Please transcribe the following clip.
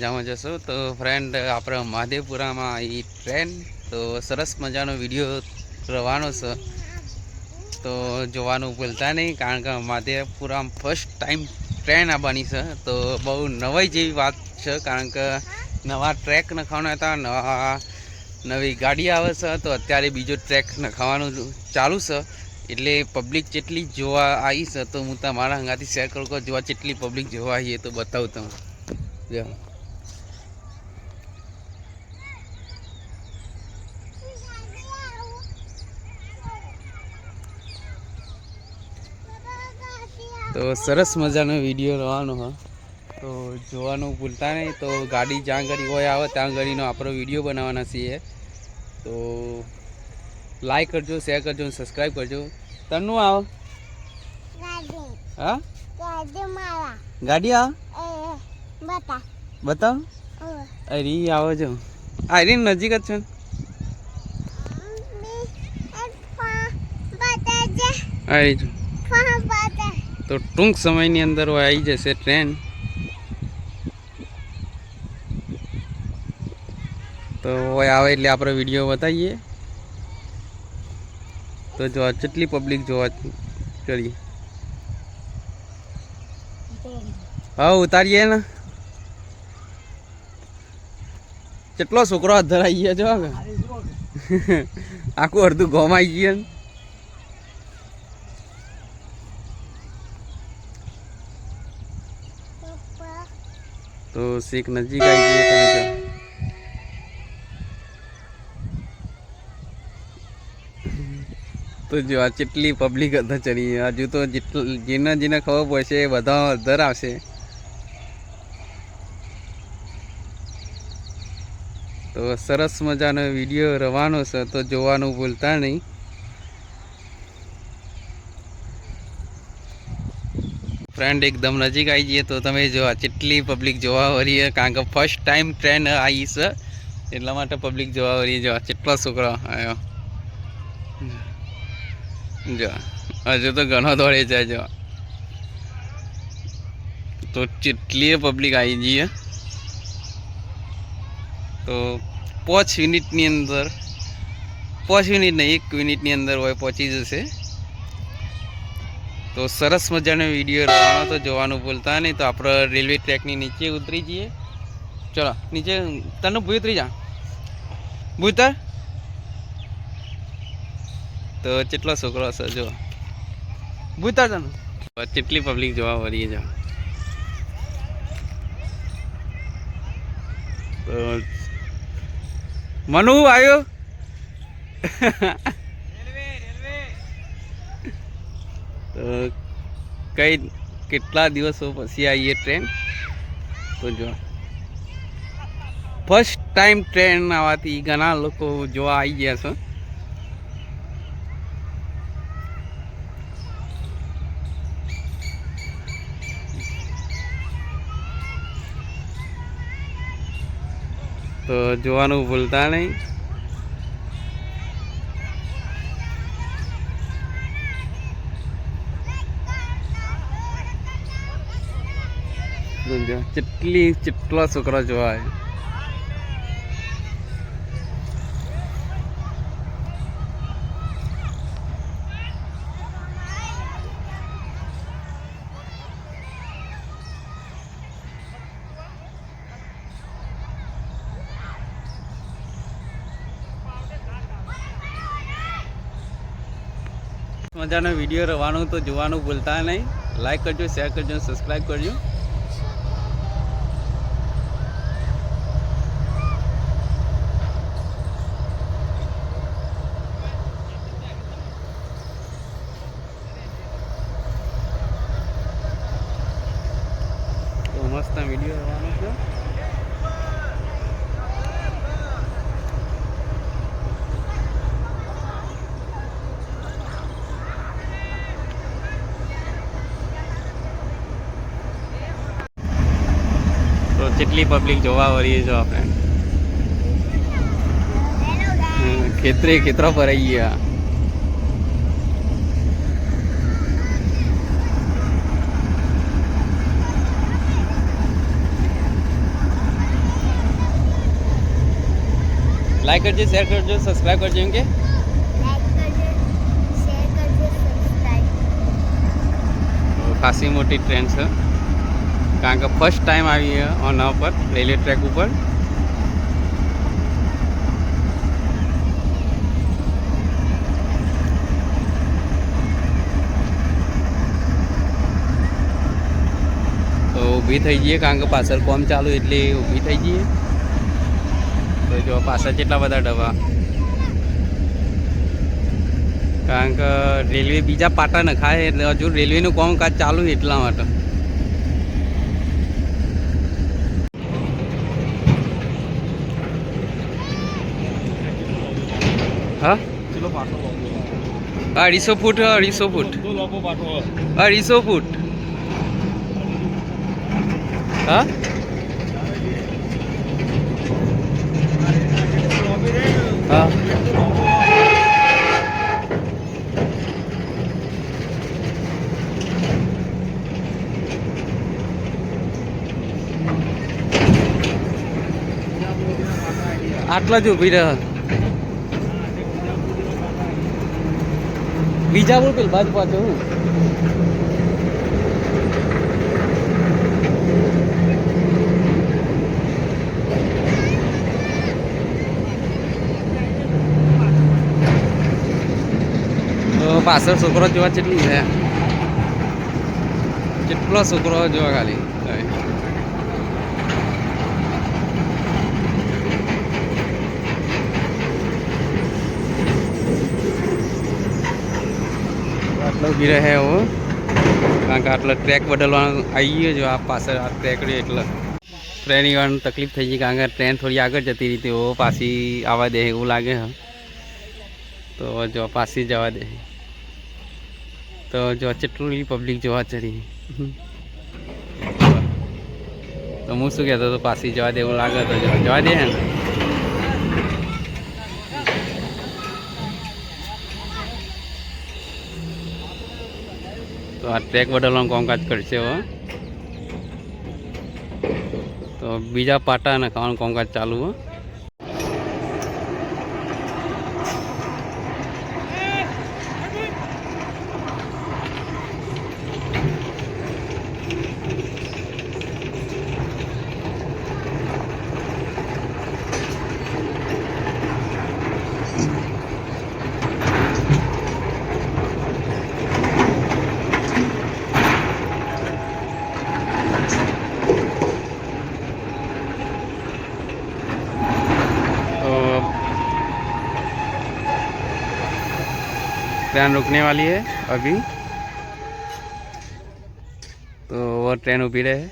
મજામાં જશો? તો ફ્રેન્ડ આપણે મહાદેવપુરામાં આવી ટ્રેન તો સરસ મજાનો વીડિયો રવાનો છે. તો જોવાનું ભૂલતા નહીં, કારણ કે મહાદેવપુરામાં ફર્સ્ટ ટાઈમ ટ્રેન આવવાની છે. તો બહુ નવાઈ જેવી વાત છે, કારણ કે નવા ટ્રેક નખાવાના હતા, નવા નવી ગાડી આવે છે, તો અત્યારે બીજો ટ્રેક નખાવાનું ચાલુ છે. એટલે પબ્લિક જેટલી જોવા આવી છે, તો હું તમારા હંગાથી શેર કરું કે જોવા જેટલી પબ્લિક જોવા આવીએ તો બતાવું તમે જો તો સરસ મજાનો વીડિયો રહેવાનો હા. તો જોવાનું ભૂલતા નહીં તો ગાડી જ્યાં ઘડી હોય આવે ત્યાં ઘડીનો આપણો વીડિયો બનાવવાના છીએ. તો લાઈક કરજો શેર કરજો અને સબસ્ક્રાઈબ કરજો. તનું આવો. ગાડી હા? ગાડી આવ. બતા બતાવ. અરે આવો છો આ એની નજીક જ છે જે અરે જો. તો ટૂંક સમયની અંદર હોય આવી જશે ટ્રેન. તો હોય આવે એટલે આપણે વીડિયો બતાવીએ. તો જો કેટલી પબ્લિક જોવા કરીએ. હા ઉતારીએ ને. કેટલો છોકરો હાથ ધરાઈ ગયા જો. આખું અડધું ગોમાઈ ગયા તો શેખ નજીક આવી ગઈ તમે જો તો જો આ કેટલી પબ્લિક હતા ચડી. હજુ તો જેટલ, જેને જેને ખબર પડશે એ બધા અધર આવશે. તો સરસ મજાનો વીડિયો રવાનો છે. તો જોવાનું ભૂલતા નહીં. ફ્રેન્ડ એકદમ નજીક આવી જઈએ તો તમે જો કેટલી પબ્લિક જોવા વળી કારણ કે ફર્સ્ટ ટાઈમ ટ્રેન આવી છે, એટલા માટે પબ્લિક જોવા વળી જો કેટલા છોકરા આવ્યો જો, હજુ તો ઘણો દોડે છે જો. તો કેટલી પબ્લિક આવી જઈએ, તો પાંચ મિનિટની અંદર, પાંચ મિનિટ નહીં, એક મિનિટની અંદર હોય, પહોંચી જશે. તો સરસ મજાનો વીડિયો રહેવાનો તો જોવાનું ભૂલતા નહીં. તો આપણે રેલવે ટ્રેકની નીચે ઉતરી જઈએ. ચલો, નીચે તને ભૂ ઉતરી જા. ભૂતર તો કેટલો છોકરો હશે જો ભૂતર તને. કેટલી પબ્લિક જોવા વળીએ જો મનુ આવ્યો તો કઈ કેટલા દિવસો પછી આવીએ ટ્રેન? તો જો. ફર્સ્ટ ટાઈમ ટ્રેન આવવાથી ઘણા લોકો જોવા આવી ગયા છે. તો જોવાનું ભૂલતા નહીં. જો કેટલી કેટલા છોકરા જોવાય મજાનો વીડિયો રવાનું તો જોવાનું ભૂલતા નહીં લાઈક કરજો શેર કરજો સબસ્ક્રાઈબ કરજો તો મસ્ત વીડિયો રહેવાનો છે તો જેટલી પબ્લિક જોવા વળીએ જો આપણે હેલો ગાઈસ હમ, ખેતરે ખેતરો ભરાઈ ગયા લાઈક કરજો શેર કરજો સબસ્ક્રાઈબ કરજો એમ કે લાઈક કરજો શેર કરજો સબસ્ક્રાઇબ ખાસી મોટી ટ્રેન છે કારણ કે ફર્સ્ટ ટાઈમ આવી છે ઓના ઉપર રેલવે ટ્રેક ઉપર તો ઊભી થઈ જઈએ કારણ કે પાછળ કોમ ચાલુ એટલે ઊભી થઈ જઈએ તો જો પાછળ કેટલા બધા ડબ્બા. કારણ કે રેલવે બીજા પાટા નખાય એટલે હજુ રેલવેનું કામકાજ ચાલુ એટલા માટે. હા? અઢીસો ફૂટ અઢીસો ફૂટ. અઢીસો ફૂટ. હા? આટલા જ ઊભી રહ્યા બીજા બોલ પેલ બાજુ પાછો હું. પાછળ છોકરો જોવા કેટલી છે? કેટલો છોકરો જોવા ખાલી? હવે. ઊભી રહે એવો કારણ કે આટલો ટ્રેક બદલવાનો આવી ગયો જો આ પાછળ આ ટ્રેક રહ્યો એટલે. ટ્રેન ઈવાનું તકલીફ થઈ ગઈ, કારણ કે ટ્રેન થોડી આગળ જતી રહી તેઓ પાછી આવવા દે એવું લાગે તો જો પાછી જવા દે. તો જો કેટલું પબ્લિક જોવા ચડી. તો હું શું કહેતો તો પાછી જવા દે એવું લાગે તો જવા દે ને. તો આ ટ્રેક બદલવાનું કામકાજ કરશે હવે તો બીજા પાટા નાખવાનું કામકાજ ચાલુ હો. ट्रेन रुकने वाली है अभी तो वो ट्रेन उभी रहे